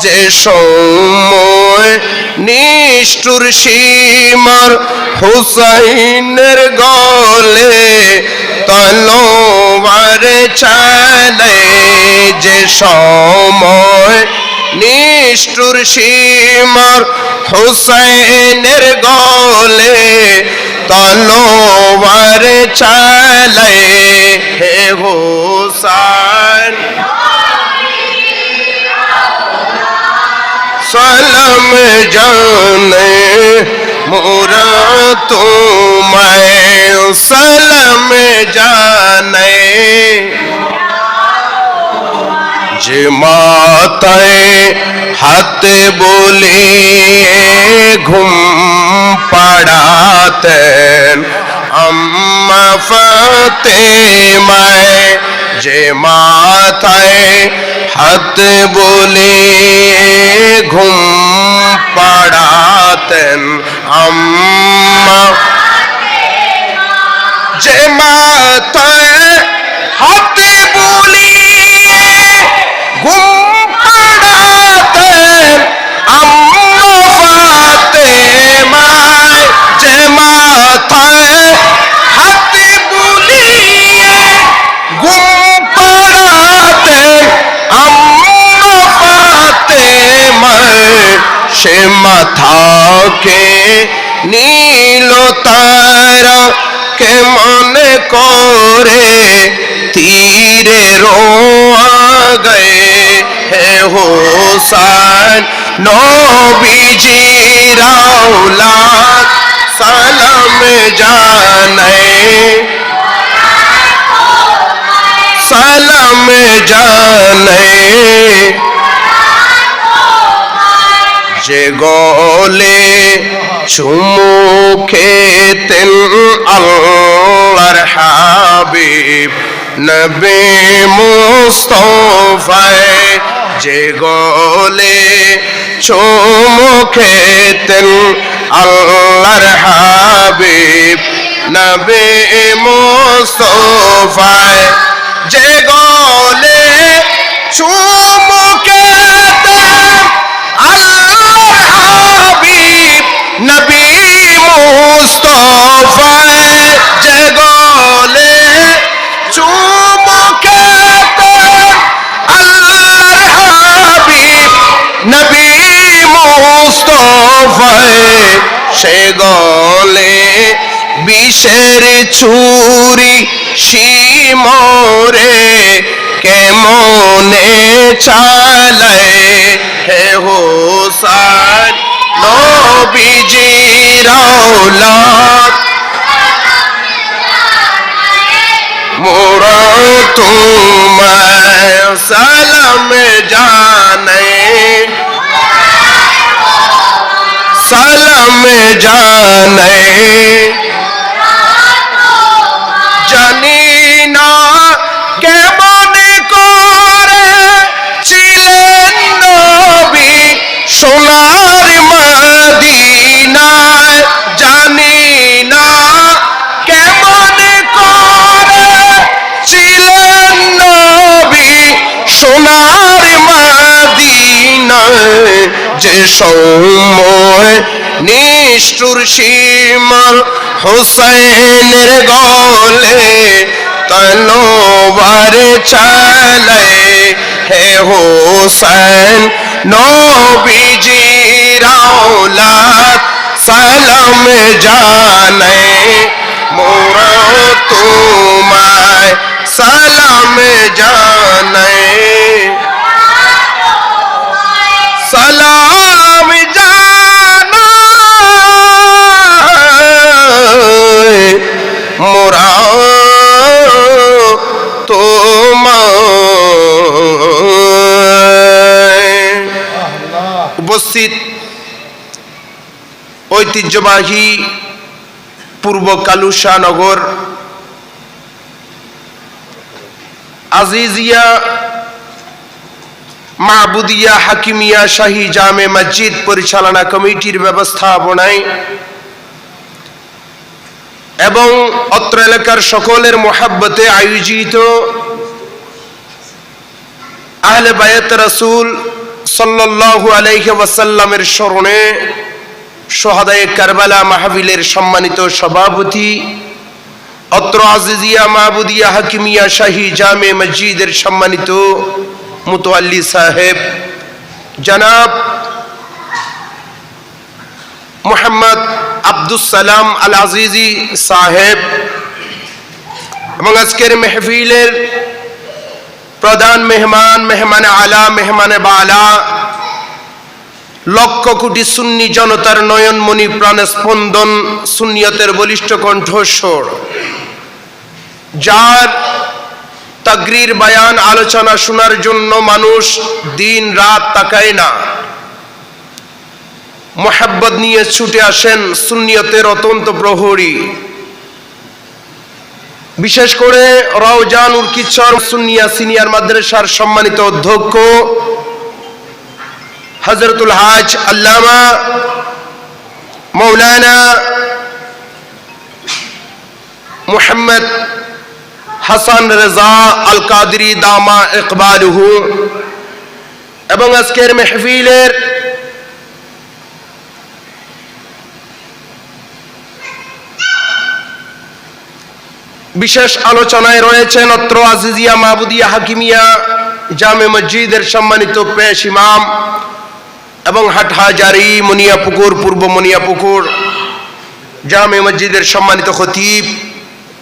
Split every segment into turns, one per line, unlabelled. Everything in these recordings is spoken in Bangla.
যে সময় নিষ্ঠুর সীমার হুসাইনের গলে তলোয়ার চালে যে সময় নিষ্ঠুর সীমার হুসাইনের গলে তলোয়ার চালে হে হুসাইন সালাম জানে মোরা তোমায় সালাম জানে যে মাতায় হাতে বলে ঘুম পাড়াতেন আম্মা ফাতে মায় যে মাথায় হাত বলে ঘুম পাড়াতেন আম্মা। যে মাথায় হাতে বলি ঘুম পড়াতেন আম্মা ফাতে মায়। যে মাথায় সে মাথাকে নীল তারা কে মনে করে তীরে রোয়া গে হে হোসান নবীজি রাউলাদ সালাম জানে সালাম জানে যে গলে চুমু খেতেন আল্লাহর হাবিব। নবী মুস্তফায় যে গলে চুমু খেতেন আল্লাহর হাবিব। নবী মুস্তফায় যে গলে চুমু নবী মুস্তফায় যে গলে চুমুকেতে আল্লাহর হাবিব। নবী মুস্তফায় সে গলে বিষের চুরি শিমরে কেমনে চালায়? হে হোসান নবীজি রাউলাদ মোরা তোমায় সালাম জানে সালাম জানে যে সময় নিষ্ঠুর সীমার হুসাইনের গলে তলোয়ার চালে হে হোসেন নবীজি রাউলাদ সালাম জানে মোরা তোমায় সালাম জানে সালাম জানা। মোরা উপস্থিত ঐতিহ্যবাহী পূর্ব কালুশা নগর আজিজিয়া মাহবুদিয়া হাকিমিয়া শাহী জামে মসজিদ পরিচালনা কমিটির ব্যবস্থাপনায় এবং অত্র এলাকার সকলের মোহাব্বতে আয়োজিত আহলে বায়াত রাসূল সাল্লাল্লাহু আলাইহি ওয়াসাল্লামের স্মরণে সোহাদায়ে কারবালা মাহফিলের সম্মানিত সভাপতি, অত্র আজিজিয়া মাহবুদিয়া হাকিমিয়া শাহী জামে মসজিদের সম্মানিত মুতোয়াল্লি সাহেব। জনাব মোহাম্মদ আব্দুস সালাম আল আজিজি সাহেব এবং আজকের মেহফিলের প্রধান মেহমান, মেহমানে আলা, মেহমানে বালা, লক্ষ কোটি সুন্নি জনতার নয়নমণি প্রাণ স্পন্দন সুন্নিয়তের বলিষ্ঠ কণ্ঠস্বর, যার তাগরির বায়ান আলোচনা শোনার জন্য মানুষ দিন রাত তাকায় না। মোহাব্বত নিয়ে ছুটে আসেন সুন্নিয়তের অত্যন্ত প্রহরী। বিশেষ করে রওজানুর কিচ্ছর সুন্নিয়া সিনিয়র মাদ্রাসার সম্মানিত অধ্যক্ষ হজরতুল হাজ আল্লামা মৌলানা মুহাম্মদ হাসান রেজা আল কাদরি দামা ইকবালুহু। এবং আজকের মেহফিলের বিশেষ আলোচনায় রয়েছেন অত্র আজিজিয়া মাহবুদিয়া হাকিমিয়া জামে মসজিদের সম্মানিত পেশ ইমাম এবং হাটহাজারি মনিয়াপুকুর, পূর্ব মনিয়াপুকুর, জামে মসজিদের সম্মানিত খতিব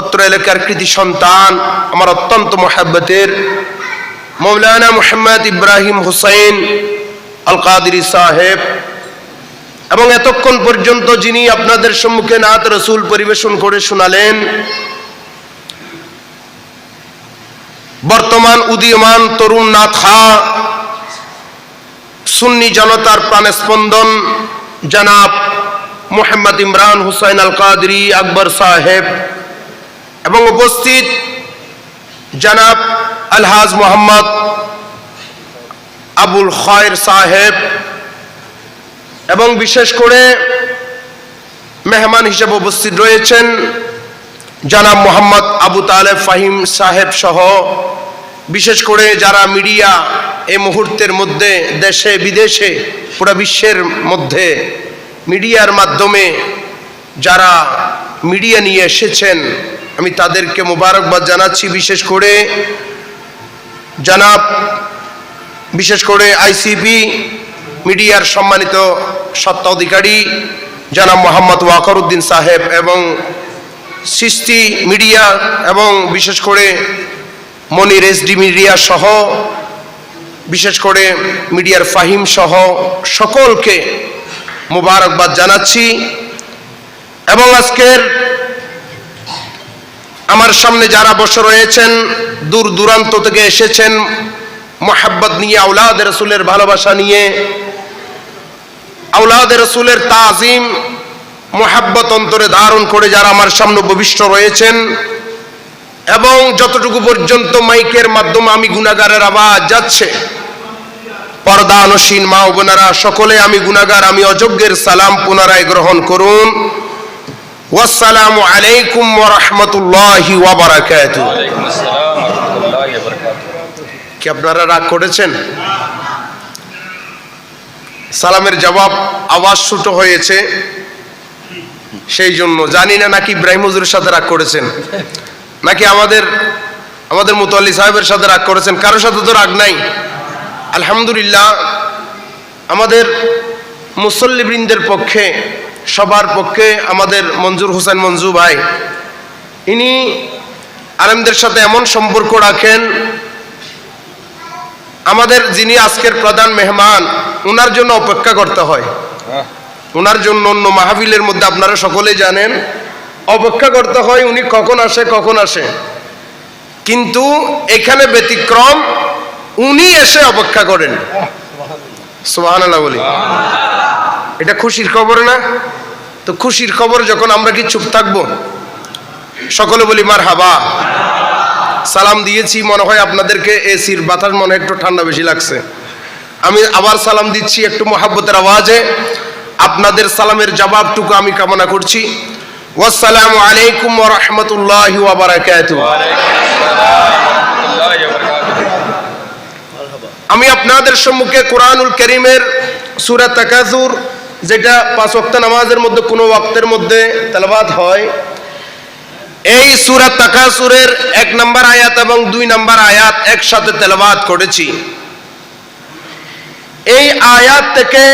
অত্র এলাকার কৃতি সন্তান, আমার অত্যন্ত মহাব্বতের মৌলানা মোহাম্মদ ইব্রাহিম হুসাইন আল কাদিরি সাহেব, এবং এতক্ষণ পর্যন্ত যিনি আপনাদের সম্মুখে নাত রসুল পরিবেশন করে শোনালেন, বর্তমান উদীয়মান তরুণ না খা সুন্নি জনতার প্রাণ স্পন্দন জনাব মোহাম্মদ ইমরান হুসাইন আল কাদরি আকবর সাহেব এবং উপস্থিত জনাব আলহাজ মোহাম্মদ আবুল খয়ের সাহেব এবং বিশেষ করে মেহমান হিসেবে উপস্থিত রয়েছেন জনাব মোহাম্মদ আবু তালেব ফাহিম সাহেব সহ, বিশেষ করে যারা মিডিয়া এই মুহূর্তের মধ্যে দেশে, বিদেশে, পুরো বিশ্বের মধ্যে মিডিয়ার মাধ্যমে যারা মিডিয়া নিয়ে এসেছেন আমি তাদেরকে মোবারকবাদ জানাচ্ছি, বিশেষ করে জানাব, বিশেষ করে আইসিপি মিডিয়ার সম্মানিত সত্তা অধিকারী জানাব মোহাম্মদ ওয়াকর উদ্দিন সাহেব এবং সৃষ্টি মিডিয়া এবং বিশেষ করে মনির এসডি মিডিয়া সহ, বিশেষ করে মিডিয়ার ফাহিম সহ সকলকে মোবারকবাদ জানাচ্ছি। এবং আজকের আমার সামনে যারা বসে রয়েছেন, দূর দূরান্ত থেকে এসেছেন, মোহাব্বত নিয়ে আউলাদ রসুলের ভালোবাসা নিয়ে আউলাদ রসুলের তাজিম, মোহাব্বত অন্তরে ধারণ করে যারা আমার সামনে উপবিষ্ট রয়েছেন, এবং যতটুকু পর্যন্ত মাইকের মাধ্যমে আমি গুণাগারের আওয়াজ যাচ্ছে পর্দা আনসীন মা বোনেরা, সকলে আমি গুণাগার আমি অযোগ্যের সালাম পুনরায় গ্রহণ করুন। ওয়াসসালামু আলাইকুম ওয়া রাহমাতুল্লাহি ওয়া বারাকাতুহু।
ওয়ালাইকুম আসসালাম ওয়া রাহমাতুল্লাহি ওয়া বারাকাতুহু।
কি আপনারা রাগ করেছেন? সালামের জবাব আওয়াজ ছোট হয়েছে সেই জন্য জানি না নাকি ইব্রাহিম হুজুরের সাথে রাগ করেছেন নাকি আমাদের আমাদের মুতল্লি সাহেবের সাথে রাগ করেছেন কারোর সাথে তো রাগ নাই। আলহামদুলিল্লাহ আমাদের মুসল্লিবৃন্দের পক্ষে সবার পক্ষে আমাদের মঞ্জুর হোসেন মঞ্জু ভাই ইনি আলেমদের সাথে এমন সম্পর্ক রাখেন আমাদের যিনি আজকের প্রধান মেহমান ওনার জন্য অপেক্ষা করতে হয়। ওনার জন্য অন্য মাহফিলের মধ্যে আপনারা সকলেই জানেন অপেক্ষা করতে হয় উনি কখন আসে কখন আসে। কিন্তু এখানে ব্যতিক্রম উনি এসে অপেক্ষা করেন। সুবাহান বলি। এটা খুশির খবর না? তো খুশির খবর যখন আমরা কি চুপ থাকব? সকলে বলি মার হাবা সালাম দিয়েছি, মনে হয় আপনাদেরকে এসির বাতাস মনে একটু ঠান্ডা বেশি লাগছে। আমি আবার সালাম দিচ্ছি একটু মহাব্বতের আওয়াজে। আপনাদের সালামের জবাবটুকু আমি কামনা করছি। ওয়াসসালামু আলাইকুম রাহমাতুল্লাহি আমি আপনাদের সম্মুখে কোরআনুল করিমের সুরা তাকাজুর যেটা পাঁচ ওয়াক্ত নামাজের মধ্যে, কোনো ওয়াক্তের মধ্যে তেলাবাদ হয়, এই সুরা তাকাসুরের এক নম্বর আয়াত এবং দুই নম্বর আয়াত একসাথে তেলাবাদ করেছি। এই আয়াত থেকে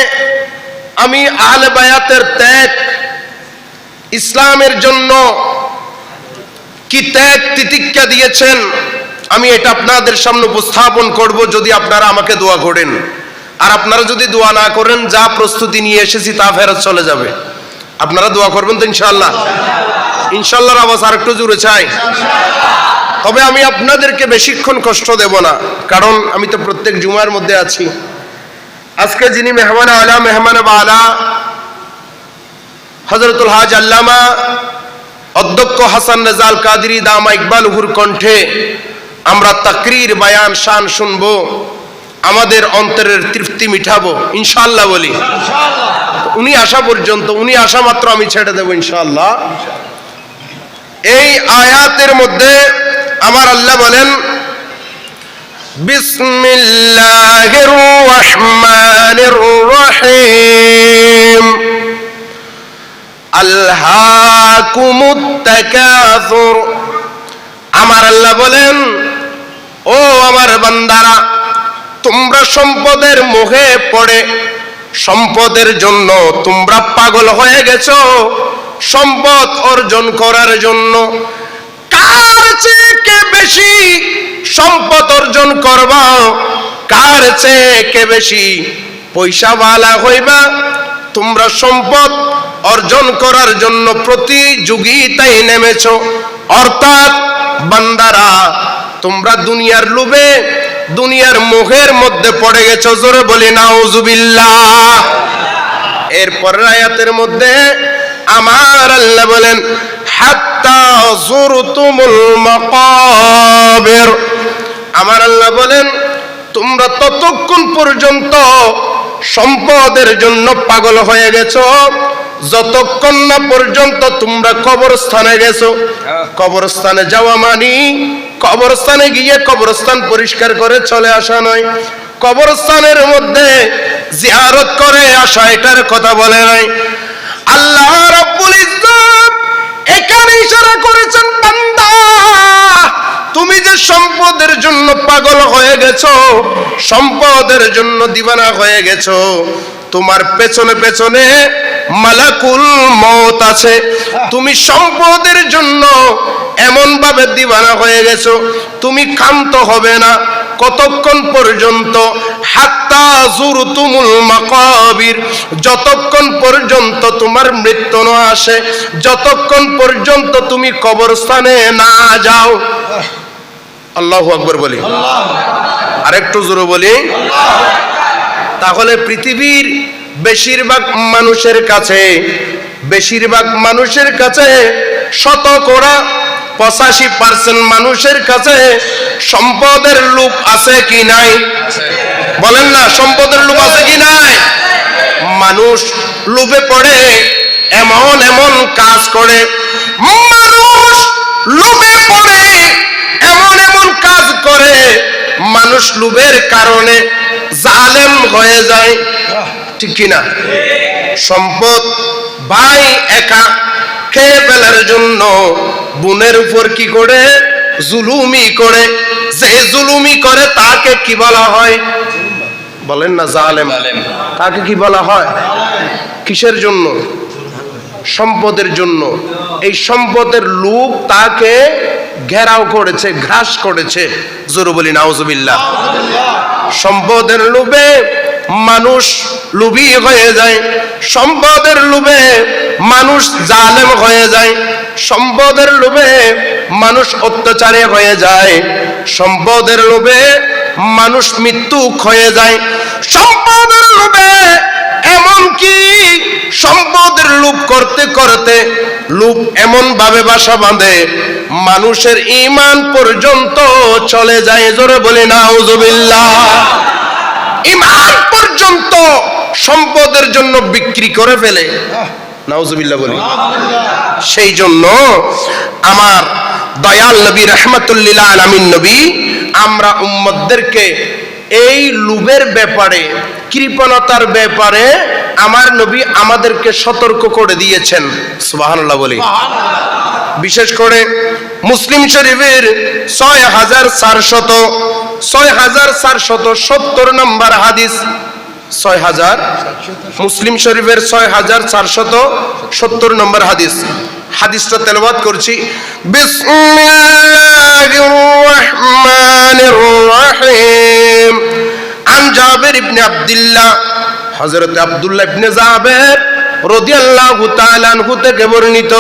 আমি আহলে বায়াতের ত্যাগ, ইসলামের জন্য কি ত্যাগ তিতিক্ষা দিয়েছেন, আমি এটা আপনাদের সামনে উপস্থাপন করব, যদি আপনারা আমাকে দোয়া করেন। আর আপনারা যদি দোয়া না করেন, যা প্রস্তুতি নিয়ে এসেছি তা ফেরত চলে যাবে। আপনারা দোয়া করবেন তো ইনশাল্লাহ ইনশাল্লাহর আওয়াজ আর একটু জুড়ে চাই। তবে আমি আপনাদেরকে বেশিক্ষণ কষ্ট দেব না, কারণ আমি তো প্রত্যেক জুমার মধ্যে আছি। আজকে যিনি মেহমান আলা, মেহমান বালা হজরতুল হাজ আল্লামা, অধ্যক্ষ হাসান রেজাল কাদরি দামা ইকবাল হুর কণ্ঠে আমরা তাকরির, বায়ান, শান শুনব। আমাদের অন্তরের তৃপ্তি মিঠাবো ইনশাল্লাহ বলি। উনি আসা পর্যন্ত উনি আসা মাত্র আমি ছেড়ে দেবো ইনশাল্লাহ এই আয়াতের মধ্যে আমার আল্লাহ বলেন বিসমিল্লাহির রহমানির রহিম। আল্লাহকুমুত তাকাসুর আমার আল্লাহ বলেন ও আমার বান্দারা তোমরা সম্পদের মোহে পড়ে। সম্পদের জন্য তোমরা পাগল হয়ে গেছ। সম্পদ অর্জন করার জন্য কার চেয়ে বেশি সম্পদ অর্জন করবা? কার চেয়ে বেশি পয়সা বালা হইবা? তোমরা সম্পদ অর্জন করার জন্য প্রতিযোগিতায় নেমেছ। অর্থাৎ বান্দারা, তোমরা দুনিয়ার লোভে দুনিয়ার মুখের মধ্যে পড়ে গেছো, জোরে বলি, নাউজুবিল্লাহ। এরপর আয়াতের মধ্যে আমার আল্লাহ বলেন, হাত্তা জুরতুমুল মাকাবির। আমার আল্লাহ বলেন, তোমরা ততক্ষণ পর্যন্ত সম্পদের জন্য পাগল হয়ে গেছো, যতক্ষণ না পর্যন্ত তোমরা কবরস্থানে গেছো। কবরস্থানে যাওয়া মানি কবরস্থানে গিয়ে কবরস্থান পরিষ্কার করে চলে আসা নয়। কবরস্থানের মধ্যে জিয়ারত করে আসা, এটার কথা বলে নাই। আল্লাহ রাব্বুল ইজ্জত এখানে ইশারা করেছেন, বান্দা, তুমি যে সম্পদের জন্য পাগল হয়ে গেছো, সম্পদের জন্য দিবানা হয়ে গেছো, তোমার পেছনে পেছনে মালাকুল মত আছে। তুমি সম্পদের জন্য এমন ভাবে দিবানা হয়ে গেছো। তুমি ক্ষান্ত হবে না। কতক্ষণ পর্যন্ত? হাত্তা জুরতুমুল মাকাবির। যতক্ষণ পর্যন্ত তোমার মৃত্যু না আসে যতক্ষণ পর্যন্ত তুমি কবরস্থানে না যাও। আল্লাহু আকবর বলি। আরেকটু জোরে বলি। তাহলে পৃথিবীর বেশিরভাগ মানুষের কাছে, বেশিরভাগ মানুষের কাছে শতকরা পঁচাশি পার্সেন্ট মানুষের কাছে সম্পদের লোভ আছে কি নাই? বলেন না, সম্পদের লোভ আছে কি নাই? মানুষ লোভে পড়ে, এমন এমন কাজ করে। মানুষ লোভে পড়ে, এমন এমন কাজ করে। মানুষ লোভের কারণে জালেম হয়ে যায়। ঠিক কিনা? সম্পদ ভাই একা খেয়ে ফেলার জন্য বোনের উপর কি করে? জুলুমি করে। যে জুলুমি করে তাকে কি বলা হয়? বলেন না জালেম। তাকে কি বলা হয়? কিসের জন্য? সম্পদের জন্য। এই সম্পদের লোভ তাকে ঘেরাও করেছে ঘ্রাস করেছে। জোরে বলি নাউজুবিল্লাহ। সম্পদের লোভে মানুষ লুবি হয়ে যায়, সম্পদের লোভে মানুষ জালেম হয়ে যায়, সম্পদের লোভে মানুষ অত্যাচারে হয়ে যায়, সম্পদের লোভে মানুষ মৃত্যু হয়ে যায়, সম্পদের লোভে এমনকি সম্পদের লোভ করতে করতে লোভ এমন ভাবে বাসা বাঁধে, মানুষের ইমান পর্যন্ত চলে যায়, জোরে বলে, নাউজুবিল্লাহ। ইমান পর্যন্ত সম্পদের জন্য বিক্রি করে ফেলে। নাউজুবিল্লাহ বলি। সেই জন্য আমার দয়াল নবী রহমতুল্লিল আলমিন নবী আমরা উম্মদদেরকে এই লোভের ব্যাপারে কৃপণতার ব্যাপারে আমার নবী আমাদেরকে সতর্ক করে দিয়েছেন। সুবহানাল্লাহ বলি। বিশেষ করে মুসলিম শরীফের ছয় হাজার চারশত ছয় হাজার চারশত সত্তর নম্বর হাদিস ছয় হাজার মুসলিম শরীফের ছয় হাজার চারশত সত্তর নম্বর হাদিস। হাদিসটা তেলবাদ করছি। আন জাবের ইবনে আব্দুল্লাহ, হযরত আব্দুল্লাহ ইবনে জাবের রাদিয়াল্লাহু তাআলা আনহু থেকে বর্ণিত।